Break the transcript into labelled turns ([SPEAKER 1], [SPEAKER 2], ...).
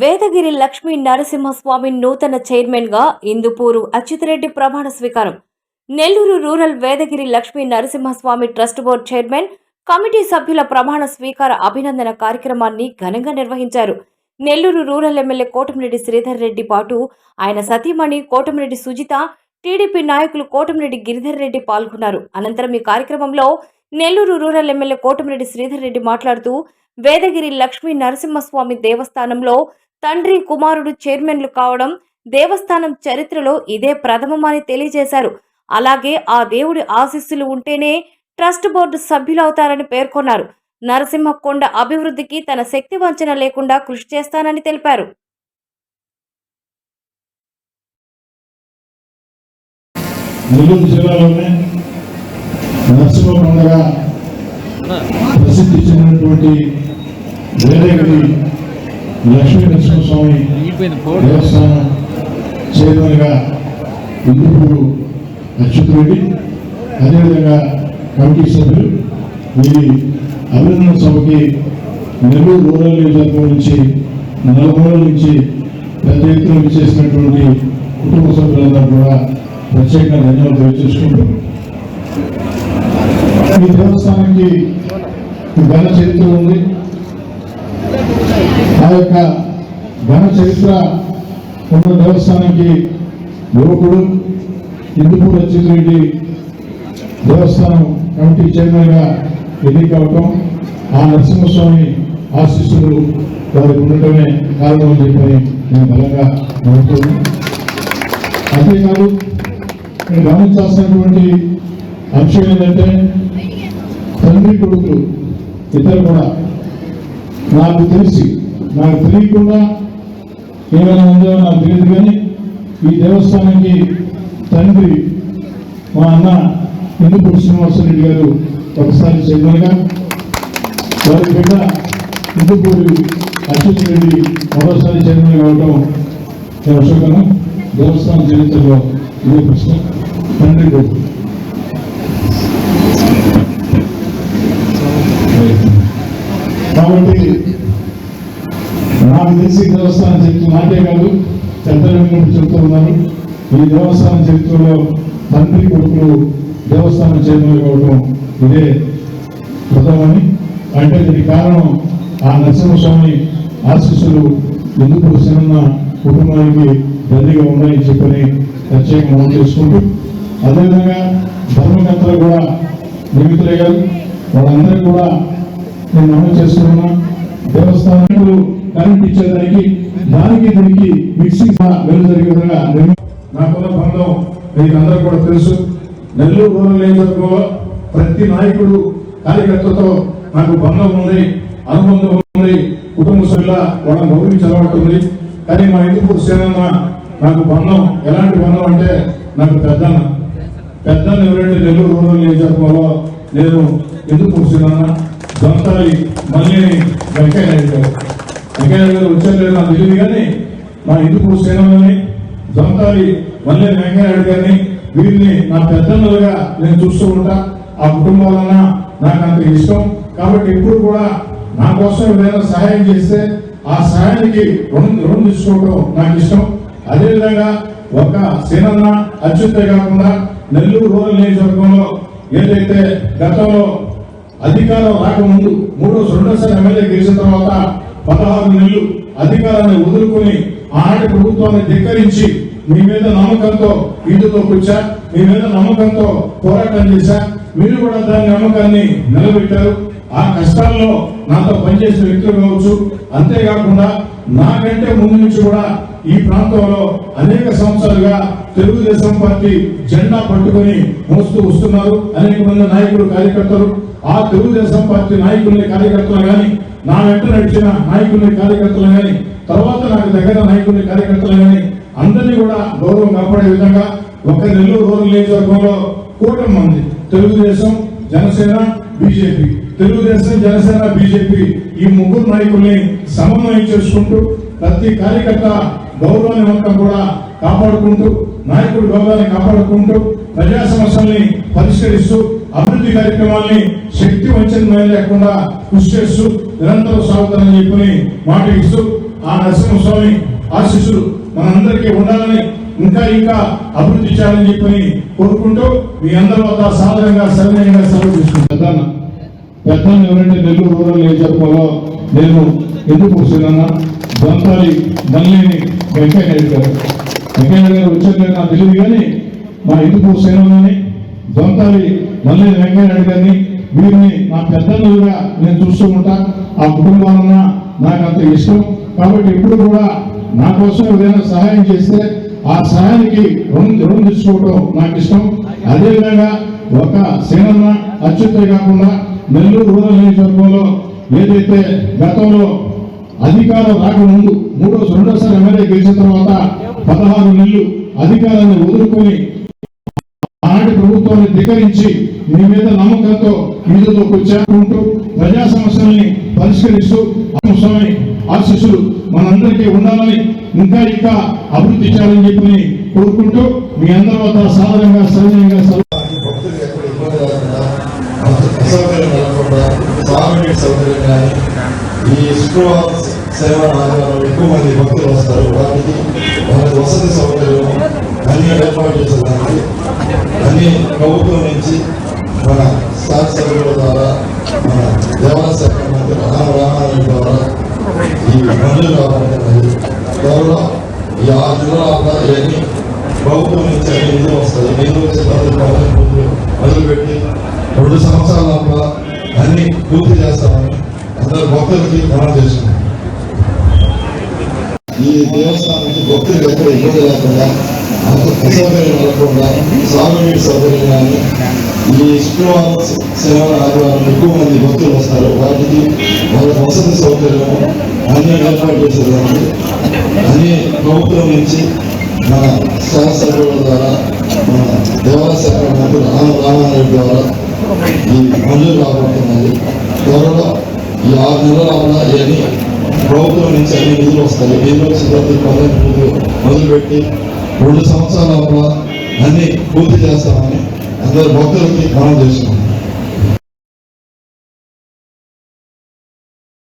[SPEAKER 1] వేదగిరి లక్ష్మీ నరసింహస్వామి నూతన చైర్మన్గా ఇందుపూరు అచ్యుతరెడ్డి ప్రమాణ స్వీకారం. Nellore rural Vedagiri Lakshmi Narasimhaswamy trust board chairman committee సభ్యుల ప్రమాణ స్వీకార అభినందన కార్యక్రమాన్ని ఘనంగా నిర్వహించారు. నెల్లూరు రూరల్ ఎమ్మెల్యే కోటమిరెడ్డి శ్రీధర్ రెడ్డి పాటు ఆయన సతీమణి కోటమిరెడ్డి సుజిత టీడీపీ నాయకులు కోటమిరెడ్డి గిరిధర్ రెడ్డి పాల్గొన్నారు. అనంతరం ఈ కార్యక్రమంలో నెల్లూరు రూరల్ ఎమ్మెల్యే కోటమిరెడ్డి శ్రీధర్ రెడ్డి మాట్లాడుతూ వేదగిరి లక్ష్మీ నరసింహస్వామి దేవస్థానంలో తండ్రి కుమారుడు చైర్మన్లు కావడం దేవస్థానం చరిత్రలో ఇదే ప్రథమమని తెలియజేశారు. అలాగే ఆ దేవుడి ఆశీస్సులు ఉంటేనే ట్రస్ట్ బోర్డు సభ్యులవుతారని పేర్కొన్నారు. నరసింహకొండ అభివృద్ధికి తన శక్తి వంచన లేకుండా కృషి చేస్తానని తెలిపారు.
[SPEAKER 2] నెల్లూరు జిల్లాలోనే నరసింహస్వామి దేవస్థానం చైర్మన్గా ఇందుపూరు అచ్యుతరెడ్డి అదేవిధంగా కమిటీ సభ్యులు వీరి అభినందన సభకి నెల్లూరు రూరల్ నియోజకవర్గం నుంచి నలుమూలల నుంచి పెద్ద ఎత్తున చేసినటువంటి కుటుంబ సభ్యులందరూ కూడా ప్రత్యేకంగా ధన్యవాదాలు తెలియజేసుకుంటూ ఈ దేవస్థానానికి ఘన చరిత్ర ఉంది. ఆ యొక్క ఘన చరిత్ర ఉన్న దేవస్థానానికి యువకుడు ఇందుపూర్ అచ్యుత్ రెడ్డి దేవస్థానం కమిటీ చైర్మన్గా ఎన్నికవటం ఆ నరసింహస్వామి ఆశీస్సులు వారికి ఉండటమే కారణం అని చెప్పని నేను బలంగా నమ్ముతున్నాను. అంతేకాదు నేను గమనించాల్సినటువంటి అంశం ఏంటంటే తండ్రి కొడుకులు ఇద్దరు కూడా నాకు తెలిసి నాకు తెలియకుండా ఏమైనా ఉందో నాకు తెలియదు కానీ ఈ దేవస్థానానికి తండ్రి మా అన్న ఇందుపూడి శ్రీనివాసరెడ్డి గారు ఒకసారి చైర్మన్గా వారి బిడ్డ ఇందుపూడి అచ్యుత్ రెడ్డి మరోసారి చైర్మన్ కావడం అశోకను దేవస్థానం చరిత్రలో ఇదే ప్రశ్న. తండ్రి కాబట్టి నాకు తెలిసి దేవస్థానం చరిత్ర నాకే కాదు పెద్దలు నుండి చెప్తూ ఉన్నారు. ఈ దేవస్థానం చరిత్రలో తండ్రి కొడుకులు దేవస్థానం చైర్మన్ కావడం ఇదే ప్రథమని అంటే దీనికి కారణం ఆ నరసింహస్వామి ఆశీస్సులు ఎందుకు సినిమా కుటుంబానికి దండిగా ఉన్నాయని చెప్పని ప్రత్యేకంగా నమోదు చేసుకుంటూ అదేవిధంగా ధర్మకర్తలు కూడా నిమితులే గారు వాళ్ళందరికీ కూడా నేను నమోదు చేస్తున్నా దేవస్థానాలు కరెంట్ ఇచ్చేదానికి దానికి దీనికి మిక్సింగ్ వెలు జరిగే విధంగా నాకున్న బంధం మీకు అందరూ కూడా తెలుసు. నెల్లూరు రూరల్ నియోజకవర్గంలో ప్రతి నాయకుడు కార్యకర్తతో నాకు బంధం ఉంది అనుబంధం ఉంది కుటుంబ సభ్యుల వాళ్ళని గౌరవించి అలవాటు కానీ మా ఇందుకు సేనన్న నాకు బంధం ఎలాంటి బంధం అంటే నాకు పెద్దన్న. పెద్దన్న ఎవరంటే నెల్లూరు రూరల్ నియోజకవర్గంలో నేను ఎందుకు కూర్చున్నాను దొంతాలి మళ్ళీ వెంకయ్య నాయుడు గారు. వెంకయ్య గారు వచ్చారు నాకు తెలియదు కానీ మా ఇందుకు సేనని దొంతాలి మల్లె వెంకయ్య గారిని వీరిని నా పెద్దన్నలుగా నేను చూస్తూ ఉంటా. ఆ కుటుంబాలన్న నాకు అంత ఇష్టం. కాబట్టి ఎప్పుడు కూడా నా కోసం ఏదైనా సహాయం చేస్తే ఆ సహాయానికి రుణం రుణం తీసుకోవడం నాకు ఇష్టం. అదేవిధంగా ఒక సేనన్న అచ్యుతే కాకుండా నెల్లూరు రూరల్ నియోజకవర్గంలో ఏదైతే గతంలో అధికారం రాకముందు మూడో రెండోసారి ఎమ్మెల్యే గెలిచిన తర్వాత పదహారు నెలలు అధికారాన్ని వదులుకొని ఆనాటి ప్రభుత్వాన్ని ధిక్కరించి మీ మీద నమ్మకంతో ఇందులోకి వచ్చా మీ మీద నమ్మకంతో పోరాటం చేశా. మీరు కూడా దాని నమ్మకాన్ని నిలబెట్టారు. ఆ కష్టాల్లో నాతో పనిచేసిన వ్యక్తులు కావచ్చు. అంతేకాకుండా నాకంటే ముందు నుంచి కూడా ఈ ప్రాంతంలో అనేక సంవత్సరాలుగా తెలుగుదేశం పార్టీ జెండా పట్టుకొని మోస్తూ వస్తున్నారు. అనేక మంది నాయకులు కార్యకర్తలు. ఆ తెలుగుదేశం పార్టీ నాయకుల్ని కార్యకర్తలు కానీ నా వెంట నడిచిన నాయకుల్ని కార్యకర్తలు కానీ తర్వాత నాకు దగ్గర నాయకుల్ని కార్యకర్తలు కానీ అందరినీ కూడా గౌరవం కాపాడే విధంగా ఒక నెల్లూరు రూరల్ నియోజకవర్గంలో కూటమి ఉంది. తెలుగుదేశం జనసేన బీజేపీ. తెలుగుదేశం జనసేన బీజేపీ ఈ ముగ్గురు నాయకుల్ని సమన్వయం చేసుకుంటూ ప్రతి కార్యకర్త గౌరవాన్ని మొత్తం కూడా కాపాడుకుంటూ నాయకుడు గౌరవాన్ని కాపాడుకుంటూ ప్రజా సమస్యల్ని పరిష్కరిస్తూ అభివృద్ధి కార్యక్రమాల్ని శక్తి వంచన లేకుండా కృషి చేస్తూ నిరంతరం సాగుతానని చెప్పి మాట ఇస్తూ ఆ నరసింహస్వామి ఆశీస్సులు మనందరికీ ఉండాలని ఇంకా ఇంకా అభివృద్ధి చేయాలని చెప్పని కోరుకుంటూ మీ అందరి వద్ద సాధారణంగా సవినయంగా సెలవు తీసుకుంటాను పెద్దలు ఎవరంటే నెల్లూరు రూరల్ నియోజకవర్గంలో నేను ఎందుకు కూర్చున్నా దొంతాలి మల్లిని వెంకయ్య నాయుడు గారు. వెంకయ్య నాయుడు గారు వచ్చారు నాకు తెలియదు కానీ మా ఇందుకు సేనలోని దొంతాలి మల్లేని వెంకయ్య నాయుడు గారిని వీరిని నా పెద్దలుగా నేను చూస్తూ ఉంటా. ఆ కుటుంబాలన్నా నాకు అంత ఇష్టం. కాబట్టి ఎప్పుడు కూడా నా కోసం ఏదైనా సహాయం చేస్తే ఆ సహాయానికి రుణం రుణం తీసుకోవడం నాకు ఇష్టం. అదేవిధంగా ఒక సేనన్న అచ్యుతే కాకుండా నెల్లూరు రూరల్ నియోజకవర్గంలో ఏదైతే గతంలో అధికారం రాకముందు మూడో రెండోసారి ఎమ్మెల్యే గెలిచిన తర్వాత పదహారు నెలలు అధికారాన్ని వదులుకొని ఆనాటి ప్రభుత్వాన్ని ధిక్కరించి మీ మీద నమ్మకంతో మీదతో వచ్చాకుంటూ ప్రజా సమస్యల్ని పరిష్కరిస్తూ స్వామి ఆశీస్సులు మనందరికీ ఉండాలని ఇంకా ఇంకా అభివృద్ధి చేయాలని చెప్పి కోరుకుంటూ మీ అందరి వద్ద సాధారణంగా సౌజన్యంగా
[SPEAKER 3] ఈ శుక్రవారం సేవ ఆదివారం ఎక్కువ మంది భక్తులు వస్తారు. వారికి వారికి వసతి సౌకర్యం అన్ని ఏర్పాటు చేసేదానికి అన్ని ప్రభుత్వం నుంచి మన శాసనసభ్యుల ద్వారా మన దేవాలయ మంత్రి రామ ద్వారా ఈ మంజూరు కావాలన్నది త్వరలో ఈ ఆరు నెలల ఇవన్నీ ప్రభుత్వం నుంచి అన్ని నిధులు వస్తాయి నిధులు వచ్చే తర్వాత మొదలుపెట్టి రెండు సంవత్సరాల లోపల అన్ని పూర్తి చేస్తామని అందరు భక్తులకి మనం చేస్తున్నాం ఈ దేవస్థానం నుంచి భక్తులకు ఎక్కడ ఇబ్బంది లేకుండా అంత అసౌకర్యం కలగకుండా సాగునీటి సౌకర్యం కానీ ఈ శుక్రవారం శనివారం ఆదివారం ఎక్కువ మంది భక్తులు వస్తారు వాటికి వాళ్ళ వసతి సౌకర్యం అన్ని ఏర్పాటు చేసేదానికి అన్ని ప్రభుత్వం నుంచి మన శాసనసభ్యుల ద్వారా మన దేవాలయ శాఖ మంత్రి రామ రామారెడ్డి ద్వారా ఈ మంజూరు రాబోతున్నది త్వరలో ఈ ఆరు నెలల లోపల ఇవన్నీ ప్రభుత్వం నుంచి అన్ని నిధులు వస్తాయి నిధులు వచ్చిన ప్రతి మొదలుపెట్టి రెండు సంవత్సరాల లోపల అన్ని పూర్తి చేస్తామని అందరు భక్తులకి మనం చేస్తున్నాం.